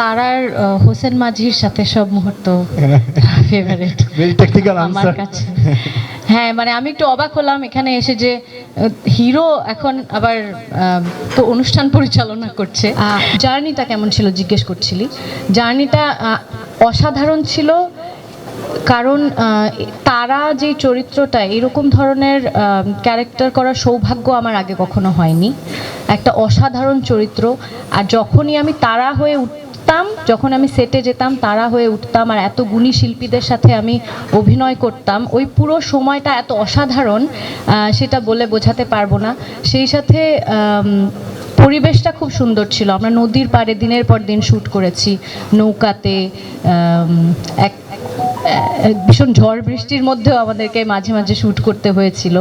তারার হোসেন মাঝির সাথে সব মুহূর্ত ফেভারিট ভেরি টেকনিক্যাল আমার আনসার কাছে। হ্যাঁ মানে আমি একটু অবাক হলাম এখানে এসে যে হিরো এখন আবার তো অনুষ্ঠান পরিচালনা করছে। জার্নিটা কেমন ছিল জিজ্ঞেস করছিলি? জার্নিটা অসাধারণ ছিল কারণ তারা যে চরিত্রটা এরকম ধরনের ক্যারেক্টার করার সৌভাগ্য আমার আগে কখনো হয়নি। একটা অসাধারণ চরিত্র আর যখনই আমি তারা হয়ে উঠতাম যখন আমি সেটে যেতাম, তারা হয়ে উঠতাম আর এত গুণী শিল্পীদের সাথে আমি অভিনয় করতাম। ওই পুরো সময়টা এত অসাধারণ সেটা বলে বোঝাতে পারব না। সেই সাথে পরিবেশটা খুব সুন্দর ছিল। আমরা নদীর পাড়ে দিনের পর দিন শ্যুট করেছি। নৌকাতে এক ভীষণ ঝড় বৃষ্টির মধ্যেও আমাদেরকে মাঝে মাঝে শ্যুট করতে হয়েছিল।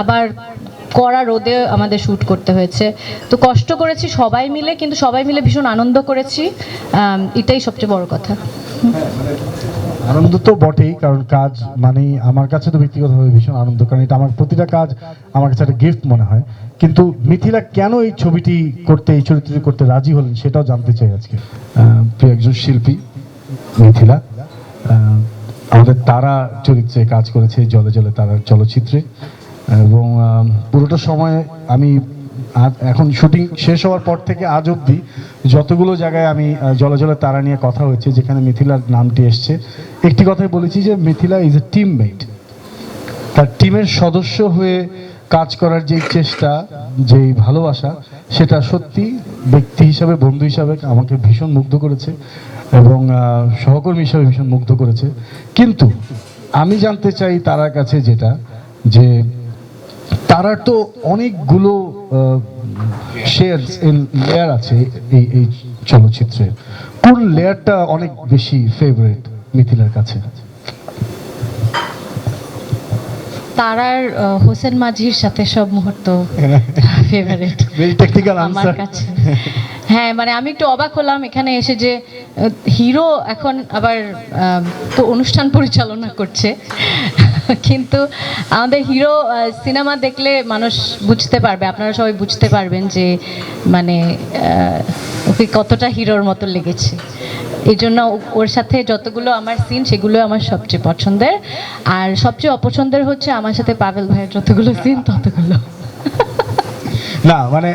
আবার কড়া রোদে আমাদের শ্যুট করতে হয়েছে। তো কষ্ট করেছি সবাই মিলে কিন্তু সবাই মিলে ভীষণ আনন্দ করেছি। এটাই সবচেয়ে বড় কথা। আনন্দ তো বটেই কারণ কাজ মানেই আমার কাছে তো ব্যক্তিগতভাবে ভীষণ আনন্দ কারণ এটা আমার প্রতিটা কাজ আমার কাছে একটা গিফট মনে হয়। কিন্তু মিথিলা কেন এই ছবিটি করতে এই চরিত্রটি করতে রাজি হলেন সেটাও জানতে চাই আজকে। প্রিয় একজন শিল্পী মিথিলা আমাদের তারা চরিত্রে কাজ করেছে জলে জলে তারার চলচ্চিত্রে। এবং পুরোটা সময় আমি এখন শুটিং শেষ হওয়ার পর থেকে আজ অবধি যতগুলো জায়গায় আমি আহ, জলে জলে তারা নিয়ে কথা হয়েছে যেখানে মিথিলার নামটি এসছে একটি কথাই বলেছি যে মিথিলা ইজ এ টিমমেট তার টিমের সদস্য হয়ে কাজ করার যে চেষ্টা যেই ভালোবাসা সেটা সত্যি ব্যক্তি হিসাবে বন্ধু হিসাবে আমাকে ভীষণ মুগ্ধ করেছে এবং সহকর্মী হিসাবে ভীষণ মুগ্ধ করেছে। কিন্তু আমি জানতে চাই তারার কাছে যেটা যে তারার তো অনেকগুলো শেয়ার লেয়ার আছে এই এই চলচ্চিত্রে। কোন লেয়ারটা অনেক বেশি ফেভারিট মিথিলার কাছে? তারার হোসেন মাঝির সাথে সব মুহূর্ত ফেভারিট টেকনিক্যাল আমার কাছে। হ্যাঁ মানে আমি একটু অবাক হলাম এখানে এসে যে হিরো এখন আবার তো অনুষ্ঠান পরিচালনা করছে। কিন্তু আমাদের হিরো সিনেমা দেখলে মানুষ বুঝতে পারবে, আপনারা সবাই বুঝতে পারবেন যে মানে ওকে কতটা হিরোর মতো লেগেছে। এই জন্য ওর সাথে যতগুলো আমার সিন সেগুলো আমার সবচেয়ে পছন্দের। আর সবচেয়ে অপছন্দের হচ্ছে আমার সাথে পাভেল ভাইয়ের যতগুলো সিন ততগুলো। না মানে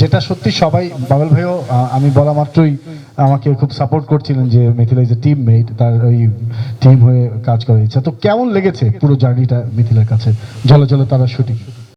যেটা সত্যি সবাই বাবল ভাইও আমি বলা মাত্রই আমাকে খুব সাপোর্ট করছিলেন যে Mithila is a team mate তার ওই টিম হয়ে কাজ করার ইচ্ছা। তো কেমন লেগেছে পুরো জার্নিটা মিথিলার কাছে? জলে জলে তারা শুটিং।